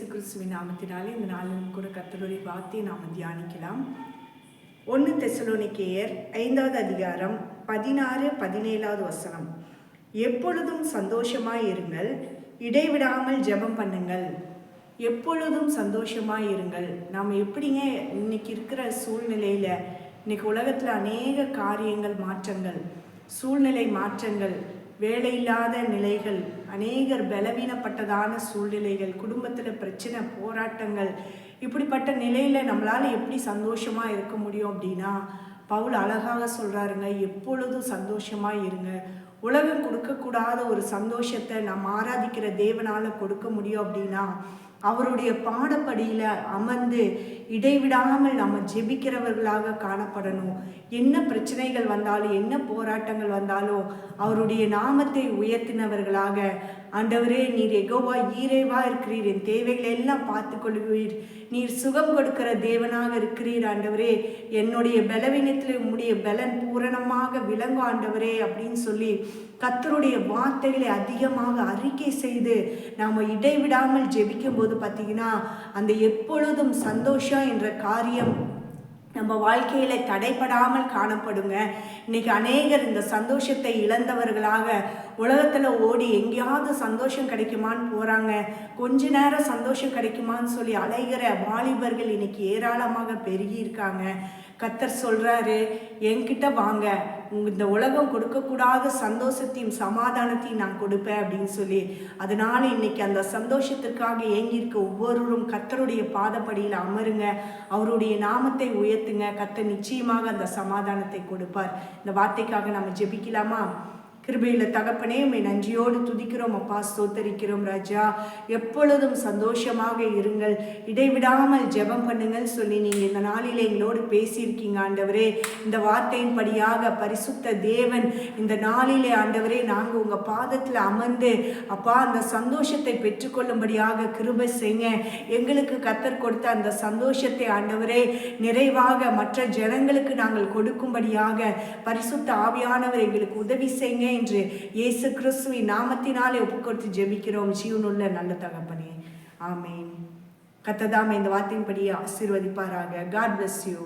கிறிஸ்துவின் நாமத்தினாலே இந்த நாளிலும் கூட கத்தருடைய வார்த்தையை நாம் தியானிக்கலாம். ஒன்று தெசலோனிக்கேயர் ஐந்தாவது அதிகாரம் பதினாறு பதினேழாவது வசனம். எப்பொழுதும் சந்தோஷமாய் இருங்கள் இடைவிடாமல் ஜெபம் பண்ணுங்கள். எப்பொழுதும் சந்தோஷமாக இருங்கள். நாம் எப்படிங்க இன்னைக்கு இருக்கிற சூழ்நிலையில் இன்னைக்கு உலகத்தில் அநேக காரியங்கள் மாற்றங்கள் சூழ்நிலை மாற்றங்கள் வேலையில்லாத நிலைகள் அநேகர் பலவீனப்பட்டதான சூழ்நிலைகள் குடும்பத்தில் பிரச்சனை போராட்டங்கள் இப்படிப்பட்ட நிலையில் நம்மளால் எப்படி சந்தோஷமாக இருக்க முடியும் அப்படின்னா பவுல் அழகாக சொல்கிறாருங்க எப்பொழுதும் சந்தோஷமாக இருங்க. உலகம் கொடுக்கக்கூடாத ஒரு சந்தோஷத்தை நம்ம ஆராதிக்கிற தேவனால் கொடுக்க முடியும் அப்படின்னா அவருடைய பாடப்படியில் அமர்ந்து இடைவிடாமல் நம்ம ஜெபிக்கிறவர்களாக காணப்படணும். என்ன பிரச்சனைகள் வந்தாலும் என்ன போராட்டங்கள் வந்தாலும் அவருடைய நாமத்தை உயர்த்தினவர்களாக ஆண்டவரே நீர் எகோவா ஈரேவா இருக்கிறீர். என் தேவைகளை எல்லாம் பார்த்து கொள்வீர் நீர் சுகம் கொடுக்கிற தேவனாக இருக்கிறீர் ஆண்டவரே. என்னுடைய பலவீனத்தில் உம்முடைய பலன் பூரணமாக விளங்கும் ஆண்டவரே அப்படின்னு சொல்லி கத்தருடைய வார்த்தைகளை அதிகமாக அறிக்கை செய்து நாம் இடைவிடாமல் ஜெபிக்கும் போது பார்த்தீங்கன்னா அந்த எப்பொழுதும் சந்தோஷம் என்ற காரியம் நம்ம வாழ்க்கையில் தடைப்படாமல் காணப்படுங்க. இன்னைக்கு அநேகர் இந்த சந்தோஷத்தை இழந்தவர்களாக உலகத்தில் ஓடி எங்கேயாவது சந்தோஷம் கிடைக்குமான்னு போகிறாங்க கொஞ்ச நேரம் சந்தோஷம் கிடைக்குமான்னு சொல்லி அலைகிற வாலிபர்கள் இன்னைக்கு ஏராளமாக பெருகி இருக்காங்க. கத்தர் சொல்கிறாரு என்கிட்ட வாங்க. இந்த உலகம் கொடுக்கக்கூடாத சந்தோஷத்தையும் சமாதானத்தையும் நான் கொடுப்பேன் அப்படின்னு சொல்லி. அதனால் இன்னைக்கு அந்த சந்தோஷத்திற்காக ஏங்கியிருக்க ஒவ்வொருவரும் கத்தருடைய பாதப்படியில் அமருங்க. அவருடைய நாமத்தை உயர்த்துங்க. கத்தர் நிச்சயமாக அந்த சமாதானத்தை கொடுப்பார். இந்த வார்த்தைக்காக நம்ம ஜெபிக்கலாமா? கிருபையில தகப்பனே உண்மை நன்றியோடு துதிக்கிறோம். அப்பா ஸ்தோத்தரிக்கிறோம் ராஜா. எப்பொழுதும் சந்தோஷமாக இருங்கள். இடைவிடாமல் ஜெபம் பண்ணுங்கள் சொல்லி நீங்கள் இந்த நாளில் எங்களோடு பேசியிருக்கீங்க ஆண்டவரே. இந்த வார்த்தையின்படியாக பரிசுத்த தேவன் இந்த நாளிலே ஆண்டவரே நாங்கள் உங்கள் பாதத்தில் அமர்ந்து அப்பா அந்த சந்தோஷத்தை பெற்றுக்கொள்ளும்படியாக கிருபை செய்யுங்க. எங்களுக்கு கத்தர் கொடுத்த அந்த சந்தோஷத்தை ஆண்டவரே நிறைவாக மற்ற ஜனங்களுக்கு நாங்கள் கொடுக்கும்படியாக பரிசுத்த ஆவியானவர் எங்களுக்கு உதவி செய்யுங்க. என்று இயேசு கிறிஸ்துவின் நாமத்தினாலே ஒப்புக்கொடுத்து ஜெபிக்கிறோம். ஜீவனுள்ள நல்ல தகப்பனே. ஆமேன். கத்ததாம இந்த வார்த்தையின்படி ஆசீர்வதிப்பாராக. God bless you